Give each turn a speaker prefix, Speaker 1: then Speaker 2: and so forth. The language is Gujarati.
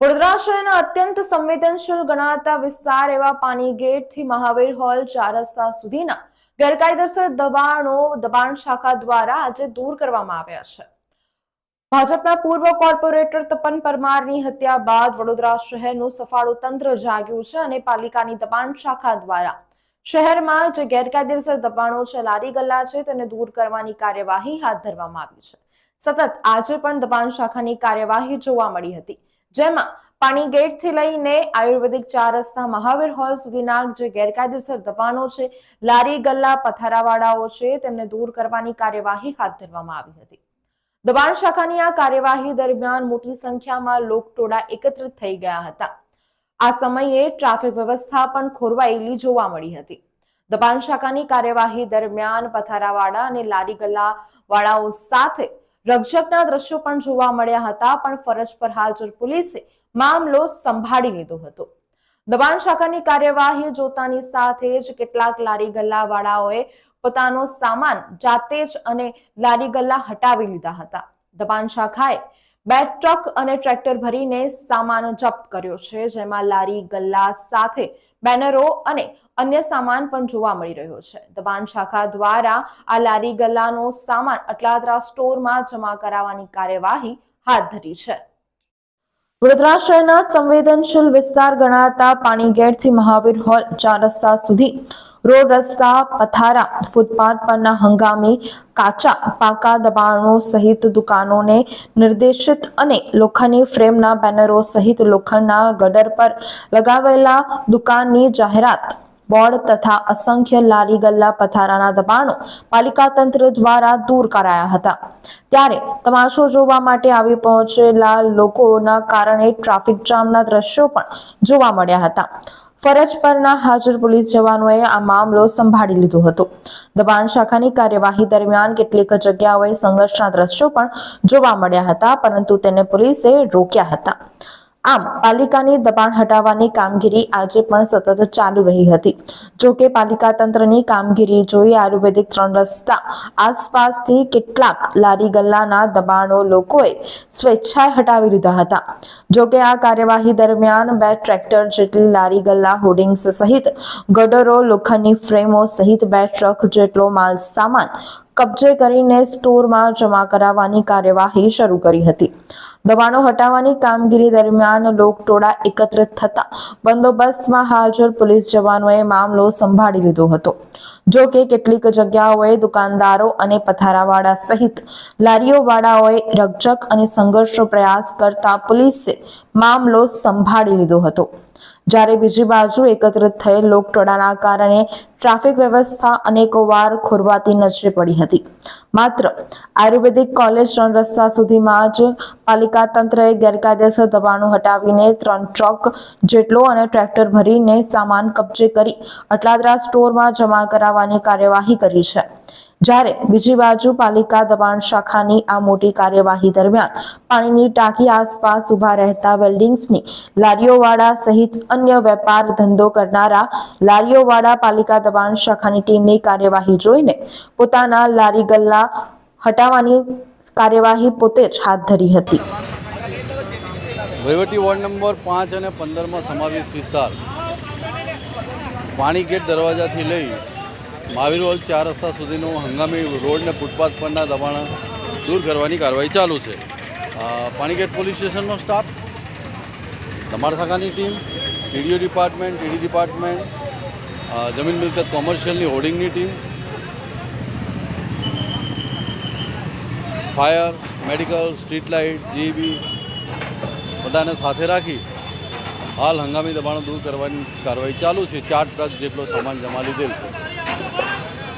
Speaker 1: વડોદરા શહેરના અત્યંત સંવેદનશીલ ગણાતા વિસ્તાર એવા પાણી ગેટથી મહાવીર હોલ ચાર રસ્તા સુધીના ગેરકાયદેસર દબાણો દબાણ શાખા દ્વારા આજે દૂર કરવામાં આવ્યા છે. ભાજપના પૂર્વ કોર્પોરેટર તપન પરમારની હત્યા બાદ વડોદરા શહેરનું સફાળું તંત્ર જાગ્યું છે અને પાલિકાની દબાણ શાખા દ્વારા શહેરમાં જે ગેરકાયદેસર દબાણો છે, લારી ગલ્લા છે, તેને દૂર કરવાની કાર્યવાહી હાથ ધરવામાં આવી છે. સતત આજે પણ દબાણ શાખાની કાર્યવાહી જોવા મળી હતી. જેમાં પાણી ગેટથી લઈને આયુર્વેદિક ચાર રસ્તા, મહાવીર હોલ સુધીના જે ગેરકાયદેસર દબાણો છે, લારી, ગલ્લા, પથારાવાળાઓ છે, તેમને દૂર કરવાની કાર્યવાહી હાથ ધરવામાં આવી હતી. દબાણ શાખાની આ કાર્યવાહી દરમિયાન મોટી સંખ્યામાં લોકટોળા એકત્રિત થઈ ગયા હતા. આ સમયે ટ્રાફિક વ્યવસ્થા પણ ખોરવાયેલી જોવા મળી હતી. દબાણ શાખાની કાર્યવાહી દરમિયાન પથારાવાળા અને લારી ગલ્લા વાળાઓ સાથે રક્ષકના દ્રશ્યો પણ જોવા મળ્યા હતા, પણ ફરજ પર હાજર પોલીસે મામલો સંભાળી લીધો હતો. દબાણ શાખાની કાર્યવાહી જોતાની સાથે જ કેટલાક લારી ગલ્લા વાળાઓએ પોતાનો સામાન જાતે જ અને લારી ગલ્લા હટાવી લીધા હતા. દબાણ શાખાએ બે ટ્રક અને ટ્રેક્ટર ભરીને સામાન જપ્ત કર્યો છે, જેમાં લારી ગલ્લા સાથે બેનરો અને અન્ય સામાન પણ જોવા મળી રહ્યો છે. દબાણ શાખા દ્વારા આ લારી ગલ્લાનો સામાન અટલાદરા સ્ટોરમાં જમા કરાવવાની કાર્યવાહી હાથ ધરી છે. વડોદરા શહેરના સંવેદનશીલ વિસ્તાર ગણાતા પાણીગેટથી મહાવીર હોલ ચાર રસ્તા સુધી. રોડ રસ્તા, પથારા, ફૂટપાથ પરના હંગામી કાચા પાકા દબાણો સહિત દુકાનોને નિર્દેશિત અને લોખંડની ફ્રેમના બેનરો સહિત લોખંડના ગડર પર લગાવેલા દુકાનની જાહેરાત બોર્ડ તથા અસંખ્ય લારી ગલ્લા પથારાના દબાણો પાલિકા તંત્ર દ્વારા દૂર કરાયા હતા. ત્યારે તમાશો જોવા માટે આવી પહોંચેલા લોકોના કારણે ટ્રાફિક જામના દ્રશ્યો પણ જોવા મળ્યા હતા. ફરજ પરના હાજર પોલીસ જવાનોએ આ મામલો સંભાળી લીધો હતો. દબાણ શાખાની કાર્યવાહી દરમિયાન કેટલીક જગ્યાઓએ સંઘર્ષના દ્રશ્યો પણ જોવા મળ્યા હતા, પરંતુ તેને પોલીસે રોક્યા હતા. આમ, પાલિકાની દબાણ હટાવવાની કામગીરી આજે પણ સતત ચાલુ રહી હતી. જો કે, પાલિકા તંત્રની કામગીરી જોઈ આયુર્વેદિક ત્રણ રસ્તા આસપાસથી કેટલાક લારી ગલ્લાના દબાણો લોકોએ સ્વેચ્છાએ હટાવી લીધા હતા. જો કે, આ કાર્યવાહી દરમિયાન બે ટ્રેક્ટર જેટલી લારી ગલ્લા હોર્ડિંગ્સ સહિત ગડરો લોખંડની ફ્રેમો સહિત બે ટ્રક જેટલો માલ સામાન કબજે કરીને સ્ટોરમાં જમા કરાવવાની કાર્યવાહી શરૂ કરી હતી. દબાણો હટાવવાની કામગીરી દરમિયાન લોકટોળા એકત્રિત થતા બંદોબસ્તમાં હાજર પોલીસ જવાનોએ મામલો સંભાળી લીધો હતો. જો કે કેટલીક જગ્યાઓએ દુકાનદારો અને પથારાવાળા સહિત લારીઓવાળાઓએ રકજક અને સંઘર્ષનો પ્રયાસ કરતા પોલીસે મામલો સંભાળી લીધો હતો. જ્યારે બીજી બાજુ એકત્રિત થયેલ લોકટોળાના કારણે ટ્રાફિક વ્યવસ્થા અનેકોવાર ખોરવાતી નજરે પડી હતી. માત્ર આયુર્વેદિક કોલેજ ત્રણ રસ્તા સુધીમાં જ પાલિકા તંત્રએ ગેરકાયદેસર દબાણો હટાવીને ત્રણ ટ્રક, જેટલો અને ટ્રેક્ટર ભરીને સામાન કબજે કરી અટલાદરા સ્ટોરમાં જમા કરાવવાની કાર્યવાહી કરી છે. જ્યારે બીજી બાજુ પાલિકા દબાણ શાખાની આ મોટી કાર્યવાહી દરમિયાન પાણીની ટાંકી આસપાસ ઊભા રહેતા વેલ્ડિંગ્સની લારીઓવાળા સહિત અન્ય વેપાર ધંધો કરનારા લારીઓવાળા પાલિકા દબાણ શાખાની ટીમની કાર્યવાહી જોઈને પોતાના લારી ગલ્લા હટાવવાની કાર્યવાહી પોતે જ હાથ ધરી હતી.
Speaker 2: વહીવટી વોર્ડ નંબર પાંચ અને પંદરમાં સમાવેશ વિસ્તાર. પાણી ગેટ દરવાજાથી લઈ મહાવીર હોલ ચાર રસ્તા સુધીનું હંગામી રોડ ને ફૂટપાથ પરના દબાણ દૂર કરવાની કાર્યવાહી ચાલુ છે. પાણીગેટ પોલીસ સ્ટેશનનો સ્ટાફ, તમારા team, TDO department, TD department જમીન મિલકત કોમર્શિયલની હોર્ડિંગની team, fire, medical, street light GB બધાને સાથે રાખી હાલ હંગામી દબાણો દૂર કરવાની કાર્યવાહી ચાલુ છે. ચાર ટ્રક જેટલો સામાન જમા લીધેલ છે.